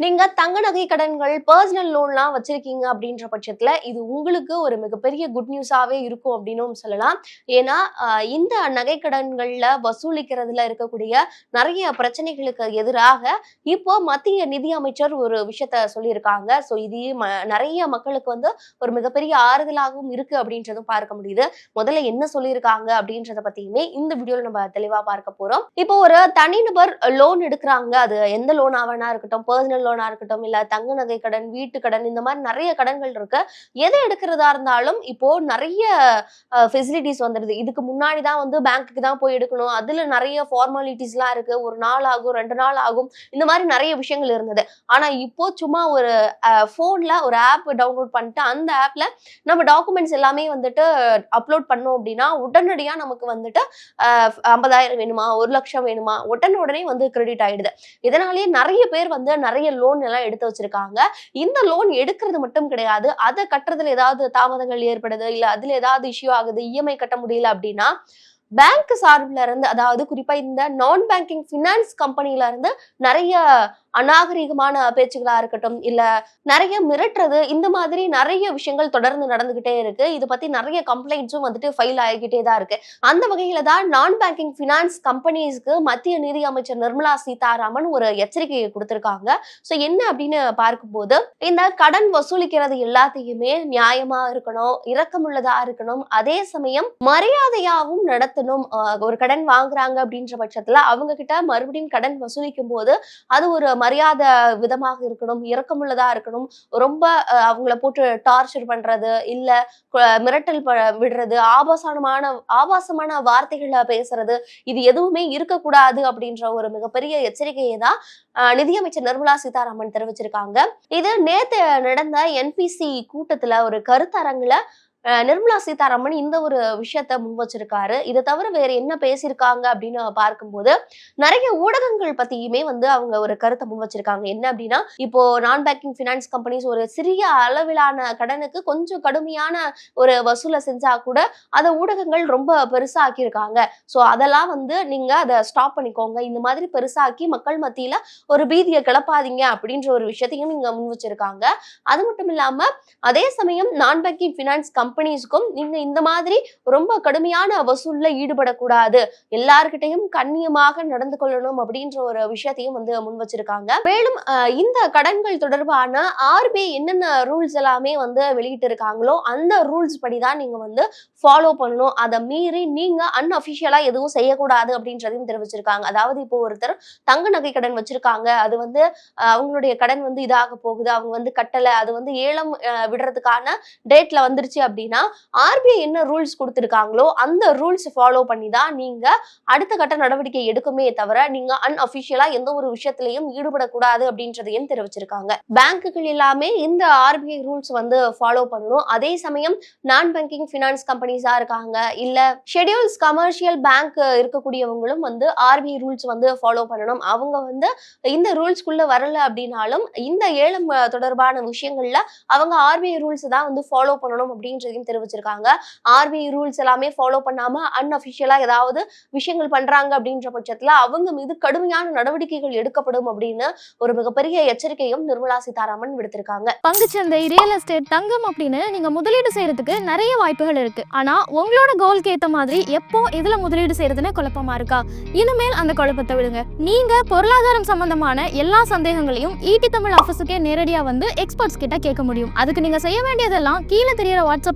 நீங்க தங்க நகை கடன்கள் பர்சனல் லோன்லாம் வச்சிருக்கீங்க அப்படின்ற பட்சத்துல இது உங்களுக்கு ஒரு மிகப்பெரிய குட் நியூஸாவே இருக்கும் அப்படின்னும் சொல்லலாம். ஏன்னா இந்த நகை கடன்கள்ல வசூலிக்கிறதுல இருக்கக்கூடிய நிறைய பிரச்சனைகளுக்கு எதிராக இப்போ மத்திய நிதி அமைச்சர் ஒரு விஷயத்த சொல்லியிருக்காங்க. ஸோ இது ம- நிறைய மக்களுக்கு வந்து ஒரு மிகப்பெரிய ஆறுதலாகவும் இருக்கு அப்படின்றதும் பார்க்க முடியுது. முதல்ல என்ன சொல்லியிருக்காங்க அப்படின்றத பத்தியுமே இந்த வீடியோல நம்ம தெளிவா பார்க்க போறோம். இப்போ ஒரு தனிநபர் லோன் எடுக்கிறாங்க. அது எந்த லோன் ஆவனா இருக்கட்டும் பர்சனல் லோனா இருக்கட்டும் இல்ல தங்க நகை கடன் வீட்டு கடன் இந்த மாதிரி நிறைய கடன்கள் இருக்கு. எதை எடுக்கிறதா இருந்தாலும் இப்போ நிறைய ஃபெசிலிட்டிஸ் வந்துடுது இதுக்கு முன்னாடி தான் வந்து பேங்க்குக்கு தான் போய் எடுக்கணும். அதுல நிறைய ஃபார்மாலிட்டிஸ்லாம் இருக்கு. ஒரு நாள் ஆகும் ரெண்டு நாள் ஆகும். இந்த மாதிரி நிறைய விஷயங்கள் இருந்தது. ஆனா இப்போ சும்மா ஒரு ஃபோன்ல ஒரு ஆப் டவுன்லோட் பண்ணிட்டு அந்த ஆப்ல நம்ம டாக்குமெண்ட்ஸ் எல்லாமே வந்துட்டு அப்லோட் பண்ணோம் அப்படின்னா உடனடியா நமக்கு வந்துட்டு ஐம்பதாயிரம் வேணுமா? ஒரு லட்சம் வேணுமா? உடனே உடனே வந்து கிரெடிட் ஆயிடுது. இதனாலேயே நிறைய பேர் வந்து நிறைய லோன் எல்லாம் எடுத்து வச்சிருக்காங்க. இந்த லோன் எடுக்கிறது மட்டும் கிடையாது. அதை கட்டுறதுல ஏதாவது தாமதங்கள் ஏற்படுது இல்ல அதுல ஏதாவது இஷ்யூ ஆகுது இஎம்ஐ கட்ட முடியல அப்படின்னா பேங்க் சார்பில் இருந்து அதாவது குறிப்பாக இந்த நான் பேங்கிங் ஃபினான்ஸ் கம்பெனியில இருந்து நிறைய அநாகரிகமான பேச்சுகளா இருக்கட்டும் இல்ல நிறைய மிரட்டுறது இந்த மாதிரி நிறைய விஷயங்கள் தொடர்ந்து நடந்துகிட்டே இருக்கு. இதை பத்தி நிறைய கம்ப்ளைண்ட்ஸும் வந்துட்டு ஃபைல் ஆகிக்கிட்டே தான் இருக்கு. அந்த வகையில தான் நான் பேங்கிங் ஃபினான்ஸ் கம்பெனிஸ்க்கு மத்திய நிதி அமைச்சர் நிர்மலா சீதாராமன் ஒரு எச்சரிக்கையை கொடுத்துருக்காங்க. ஸோ என்ன அப்படின்னு பார்க்கும்போது இந்த கடன் வசூலிக்கிறது எல்லாத்தையுமே நியாயமா இருக்கணும் இரக்கமுள்ளதா இருக்கணும். அதே சமயம் மரியாதையாகவும் நடத்தணும் ஆஹ் ஒரு கடன் வாங்குறாங்க அப்படின்ற பட்சத்துல அவங்க கிட்ட மறுபடியும் கடன் வசூலிக்கும் போது அது ஒரு மரியாதை விதமாக இருக்கணும் இரக்கமுள்ளதா இருக்கணும். ரொம்ப அவங்கள போட்டு டார்ச்சர் பண்றது இல்ல மிரட்டல் ப- விடுறது ஆபாசமான ஆபாசமான வார்த்தைகளை பேசுறது இது எதுவுமே இருக்கக்கூடாது அப்படின்ற ஒரு மிகப்பெரிய எச்சரிக்கையை தான் ஆஹ் நிதியமைச்சர் நிர்மலா சீதாராமன் தெரிவிச்சிருக்காங்க. இது நேத்து நடந்த என்பிசி கூட்டத்துல ஒரு கருத்தரங்குல நிர்மலா சீதாராமன் இந்த ஒரு விஷயத்த முன் வச்சிருக்காரு. இதை தவிர வேற என்ன பேசியிருக்காங்க அப்படின்னு பார்க்கும்போது நிறைய ஊடகங்கள் பத்தியுமே வந்து அவங்க ஒரு கருத்தை முன் வச்சிருக்காங்க. என்ன அப்படின்னா இப்போ நான் பேங்கிங் ஃபினான்ஸ் கம்பெனிஸ் ஒரு சிறிய அளவிலான கடனுக்கு கொஞ்சம் கடுமையான ஒரு வசூலை செஞ்சா கூட அதை ஊடகங்கள் ரொம்ப பெருசாக்கியிருக்காங்க. ஸோ அதெல்லாம் வந்து நீங்க அதை ஸ்டாப் பண்ணிக்கோங்க. இந்த மாதிரி பெருசாக்கி மக்கள் மத்தியில ஒரு பீதியை கிளப்பாதீங்க அப்படின்ற ஒரு விஷயத்தையும் நீங்க முன் வச்சிருக்காங்க. அது மட்டும் இல்லாம அதே சமயம் நான் பேங்கிங் ஃபினான்ஸ் கம்பெனி கம்பெனிஸ்க்கும் நீங்க இந்த மாதிரி ரொம்ப கடுமையான வசூல்ல ஈடுபடக்கூடாது. எல்லார்கிட்டையும் கண்ணியமாக நடந்து கொள்ளணும் அப்படின்ற ஒரு விஷயத்தையும் வந்து முன் வச்சிருக்காங்க. மேலும் இந்த கடன்கள் தொடர்பான ஆர்பிஐ என்னென்ன ரூல்ஸ் எல்லாமே வந்து வெளியிட்டு இருக்காங்களோ அந்த ரூல்ஸ் படி தான் நீங்க வந்து ஃபாலோ பண்ணணும். அதை மீறி நீங்க அன்அஃபிஷியலா எதுவும் செய்யக்கூடாது அப்படின்றதையும் தெரிவிச்சிருக்காங்க. அதாவது இப்போ ஒருத்தர் தங்க நகை கடன் வச்சிருக்காங்க. அது வந்து அவங்களுடைய கடன் வந்து இதாக போகுது. அவங்க வந்து கட்டல. அது வந்து ஏலம் விடுறதுக்கான டேட்ல வந்துருச்சு அப்படின்னா ஆர்பிஐ என்ன ரூல்ஸ் கொடுத்துருக்காங்களோ அந்த ரூல்ஸ் ஃபாலோ பண்ணி தான் நீங்க அடுத்த கட்ட நடவடிக்கை எடுக்குமே தவிர நீங்க அன்அஃபிஷியலா எந்த ஒரு விஷயத்திலையும் ஈடுபடக்கூடாது அப்படின்றதையும் தெரிவிச்சிருக்காங்க. பேங்குகள் எல்லாமே இந்த ஆர்பிஐ ரூல்ஸ் வந்து ஃபாலோ பண்ணணும். அதே சமயம் நான் பேங்கிங் ஃபினான்ஸ் கம்பெனிஸா இருக்காங்க இல்ல ஷெட்யூல்ஸ் கமர்ஷியல் பேங்க் இருக்கக்கூடியவங்களும் வந்து ஆர்பிஐ ரூல்ஸ் வந்து ஃபாலோ பண்ணணும். அவங்க வந்து இந்த ரூல்ஸ்க்குள்ள வரல அப்படின்னாலும் இந்த ஏலம் தொடர்பான விஷயங்கள்ல அவங்க ஆர்பிஐ ரூல்ஸ் தான் வந்து ஃபாலோ பண்ணணும் சொல்லியும் தெரிவிச்சிருக்காங்க. ஆர்பிஐ ரூல்ஸ் எல்லாமே ஃபாலோ பண்ணாம அன்அஃபிஷியலா ஏதாவது விஷயங்கள் பண்றாங்க அப்படின்ற பட்சத்துல அவங்க மீது கடுமையான நடவடிக்கைகள் எடுக்கப்படும் அப்படின்னு ஒரு மிகப்பெரிய எச்சரிக்கையும் நிர்மலா சீதாராமன் விடுத்திருக்காங்க. பங்குச்சந்தை ரியல் எஸ்டேட் தங்கம் அப்படின்னு நீங்க முதலீடு செய்யறதுக்கு நிறைய வாய்ப்புகள் இருக்கு. ஆனா உங்களோட கோல்க்கு ஏத்த மாதிரி எப்போ இதுல முதலீடு செய்யறதுன்னு குழப்பமா இருக்கா? இனிமேல் அந்த குழப்பத்தை விடுங்க. நீங்க பொருளாதாரம் சம்பந்தமான எல்லா சந்தேகங்களையும் ஈட்டி தமிழ் ஆஃபீஸுக்கே நேரடியா வந்து எக்ஸ்பர்ட்ஸ் கிட்ட கேட்க முடியும். அதுக்கு நீங்க செய்ய வேண்டியதெல்லாம் கீழே தெரியற வாட்ஸ்அப்